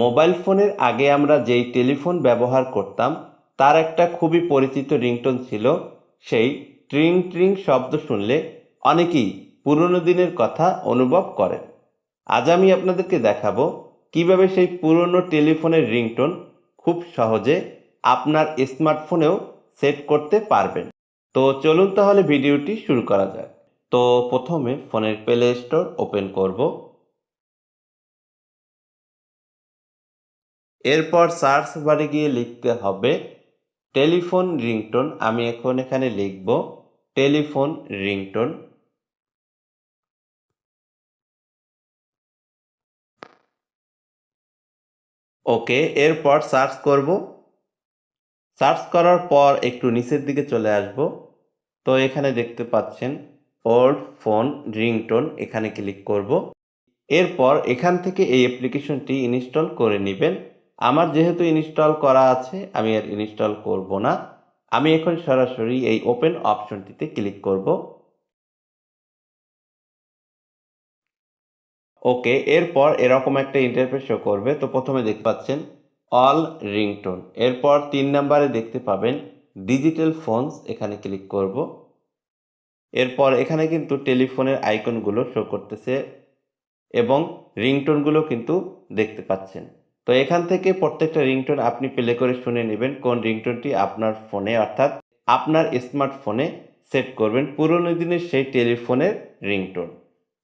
Mobile ফোনের আগে আমরা যেই টেলিফোন ব্যবহার করতাম, তার একটা খুবই পরিচিত রিংটোন ছিল সেই ট্রিং ট্রিং শব্দ শুনলে অনেকেই পুরনো দিনের কথা অনুভব করেন। আজ আমি আপনাদেরকে দেখাবো কীভাবে সেই পুরনো টেলিফোনের রিংটোন খুব সহজে আপনার স্মার্টফোনেও সেট করতে পারবেন। তো চলুন তাহলে ভিডিওটি শুরু করা যাক। তো প্রথমে ফোনের প্লে স্টোর ওপেন করব। এরপর সার্চ বারে গিয়ে লিখতে হবে, টেলিফোন রিংটোন, আমি এখন এখানে লিখব টেলিফোন রিংটোন। ওকে, এরপর সার্চ করব। সার্চ করার পর একটু নিচের দিকে চলে আসব। তো এখানে দেখতে পাচ্ছেন, ওল্ড ফোন রিংটোন, এখানে ক্লিক করব। এরপর এখান থেকে এই অ্যাপ্লিকেশনটি ইনস্টল করে নেবেন। আমার যেহেতু ইনস্টল করা আছে, আমি আর ইনস্টল করব না। আমি এখন সরাসরি এই ওপেন অপশনটিতে ক্লিক করব। ওকে, এরপর এরকম একটা ইন্টারফেস শো করবে। তো প্রথমে দেখতে পাচ্ছেন অল রিংটোন এরপর তিন নাম্বারে দেখতে পাবেন ডিজিটাল ফোনস এখানে ক্লিক করব। এরপর এখানে কিন্তু টেলিফোনের আইকনগুলো শো করতেছে এবং রিংটোনগুলো কিন্তু দেখতে পাচ্ছেন। তো এখান থেকে প্রত্যেকটা রিংটোন আপনি প্লে করে শুনে নেবেন কোন রিংটোনটি আপনার ফোনে, অর্থাৎ আপনার স্মার্টফোনে সেট করবেন পুরনো দিনের সেই টেলিফোনের রিংটোন।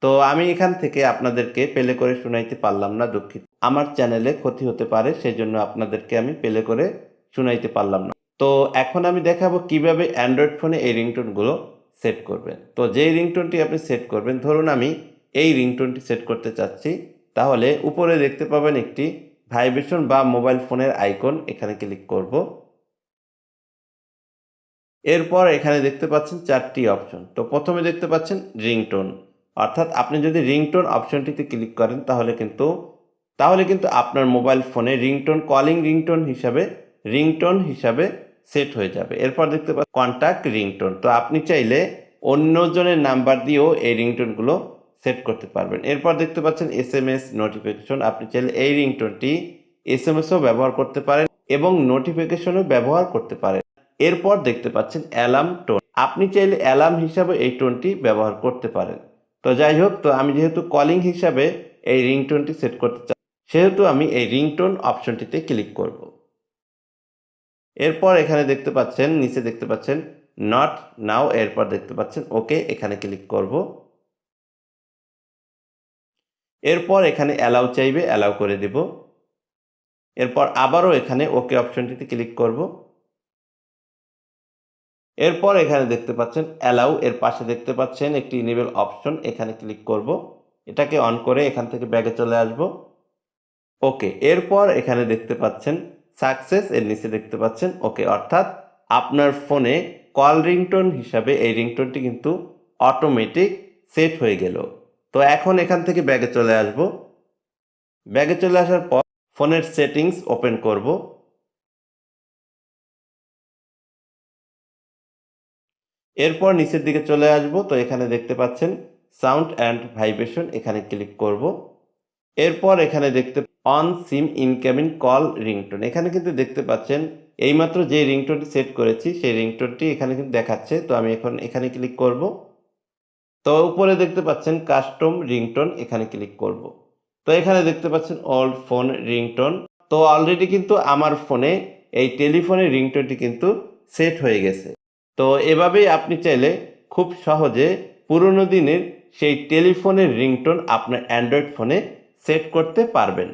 তো আমি এখান থেকে আপনাদেরকে প্লে করে শোনাইতে পারলাম না, দুঃখিত। আমার চ্যানেলে ক্ষতি হতে পারে সেই জন্য আপনাদেরকে আমি প্লে করে শোনাইতে পারলাম না। তো এখন আমি দেখাবো কীভাবে অ্যান্ড্রয়েড ফোনে এই রিংটোনগুলো সেট করবেন। তো যেই রিংটোনটি আপনি সেট করবেন, ধরুন আমি এই রিংটোনটি সেট করতে চাচ্ছি, তাহলে উপরে দেখতে পাবেন একটি ভাইব্রেশন বা মোবাইল ফোনের আইকন এখানে ক্লিক করব। এরপর এখানে দেখতে পাচ্ছেন চারটি অপশন। তো প্রথমে দেখতে পাচ্ছেন রিংটোন। অর্থাৎ আপনি যদি রিংটোন অপশনটিতে ক্লিক করেন তাহলে কিন্তু তাহলে কিন্তু আপনার মোবাইল ফোনে রিংটোন, কলিং রিংটোন হিসাবে রিংটোন হিসাবে সেট হয়ে যাবে। এরপর দেখতে পাচ্ছেন কন্ট্যাক্ট রিংটোন। তো আপনি চাইলে অন্যজনের নাম্বার দিয়েও এই রিংটোনগুলো সেট করতে পারবেন। এরপর দেখতে পাচ্ছেন এস এম এস নোটিফিকেশন আপনি চাইলে এই রিংটোনটি এস এম এসও ব্যবহার করতে পারেন এবং নোটিফিকেশনও ব্যবহার করতে পারেন। এরপর দেখতে পাচ্ছেন অ্যালার্ম টোন। আপনি চাইলে অ্যালার্ম হিসাবে এই টোনটি ব্যবহার করতে পারেন। তো যাই হোক, তো আমি যেহেতু কলিং হিসাবে এই রিংটোনটি সেট করতে চাই সেহেতু আমি এই রিংটোন অপশনটিতে ক্লিক করব। এরপর এখানে দেখতে পাচ্ছেন, নিচে দেখতে পাচ্ছেন নট নাও এরপর দেখতে পাচ্ছেন ওকে এখানে ক্লিক করব। এরপর এখানে অ্যালাউ চাইবে অ্যালাউ করে দেব। এরপর আবারও এখানে ওকে অপশনটিতে ক্লিক করব। এরপর এখানে দেখতে পাচ্ছেন অ্যালাউ এর পাশে দেখতে পাচ্ছেন একটি ইনেবল অপশন এখানে ক্লিক করব। এটাকে অন করে এখান থেকে ব্যাগে চলে আসব। ওকে এরপর এখানে দেখতে পাচ্ছেন সাকসেস এর নিচে দেখতে পাচ্ছেন ওকে অর্থাৎ আপনার ফোনে কল রিংটোন হিসাবে এই রিংটোনটি কিন্তু অটোমেটিক সেট হয়ে গেল। তো এখন এখান থেকে ব্যাগে চলে আসব। ব্যাগে চলে আসার পর ফোনের সেটিংস ওপেন করব। এরপর নিচের দিকে চলে আসব। তো এখানে দেখতে পাচ্ছেন সাউন্ড অ্যান্ড ভাইব্রেশন এখানে ক্লিক করব। এরপর এখানে দেখতে on SIM incoming call ringtone. এখানে কিন্তু দেখতে পাচ্ছেন এইমাত্র যে রিংটোনটি সেট করেছি, সেই রিংটোনটি এখানে কিন্তু দেখাচ্ছে। তো আমি এখন এখানে ক্লিক করব। তো উপরে দেখতে পাচ্ছেন কাস্টম রিংটোন এখানে ক্লিক করব। তো এখানে দেখতে পাচ্ছেন ওল্ড ফোন রিংটোন তো অলরেডি কিন্তু আমার ফোনে এই টেলিফোনের রিংটোনটি কিন্তু সেট হয়ে গেছে। তো এভাবেই আপনি চাইলে খুব সহজে পুরনো দিনের সেই টেলিফোনের রিংটোন আপনার অ্যান্ড্রয়েড ফোনে সেট করতে পারবেন।